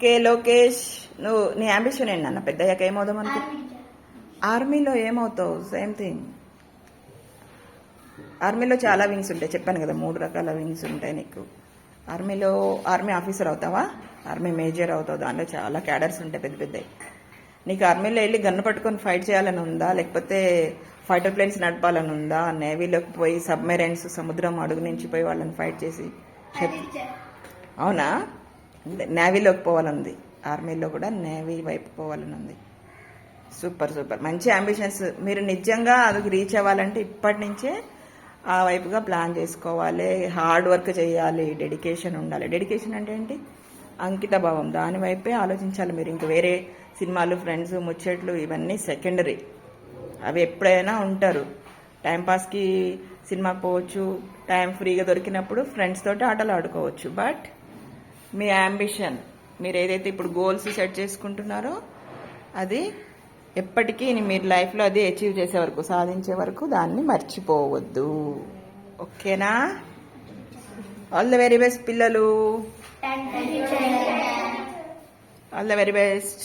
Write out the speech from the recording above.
Okay Lokesh నువ్వు నీ ambition ఏంటి నాన్న? పెద్దయ్యాక ఏమవుదాం అనుకో ఆర్మీలో ఏమవుతావు? సేమ్ థింగ్ ఆర్మీలో చాలా వింగ్స్ ఉంటాయి. చెప్పాను కదా మూడు రకాల వింగ్స్ ఉంటాయి నీకు. ఆర్మీలో ఆర్మీ ఆఫీసర్ అవుతావా? ఆర్మీ మేజర్ అవుతావు. దాంట్లో చాలా క్యాడర్స్ ఉంటాయి పెద్ద పెద్దవి నీకు ఆర్మీలో వెళ్ళి గన్ను పట్టుకొని ఫైట్ చేయాలని ఉందా? లేకపోతే ఫైటర్ ప్లేన్స్ నడపాలని ఉందా? నేవీలోకి పోయి సబ్మెరైన్స్ సముద్రం అడుగు నుంచి పోయి వాళ్ళని ఫైట్ చేసి అవునా? నేవీలోకి పోవాలని ఆర్మీలో కూడా నేవీ వైపు పోవాలని ఉంది సూపర్ సూపర్. మంచి అంబిషన్స్ మీరు నిజంగా అది రీచ్ అవ్వాలంటే ఇప్పటి నుంచే ఆ వైపుగా ప్లాన్ చేసుకోవాలి. హార్డ్ వర్క్ చేయాలి. డెడికేషన్ ఉండాలి. డెడికేషన్ అంటే ఏంటి? అంకిత భావం దాని వైపే ఆలోచించాలి మీరు. ఇంక వేరే సినిమాలు ఫ్రెండ్స్ ముచ్చట్లు ఇవన్నీ సెకండరీ అవి ఎప్పుడైనా ఉంటారు. టైంపాస్కి సినిమాకి పోవచ్చు. టైం ఫ్రీగా దొరికినప్పుడు ఫ్రెండ్స్ తోటి ఆటలు ఆడుకోవచ్చు. బట్ మీ అంబిషన్ మీరు ఏదైతే ఇప్పుడు గోల్స్ సెట్ చేసుకుంటున్నారో అది ఎప్పటికీ మీరు లైఫ్లో అది అచీవ్ చేసే వరకు సాధించే వరకు దాన్ని మర్చిపోవద్దు. ఓకేనా? ఆల్ ద వెరీ బెస్ట్ పిల్లలు. All the very best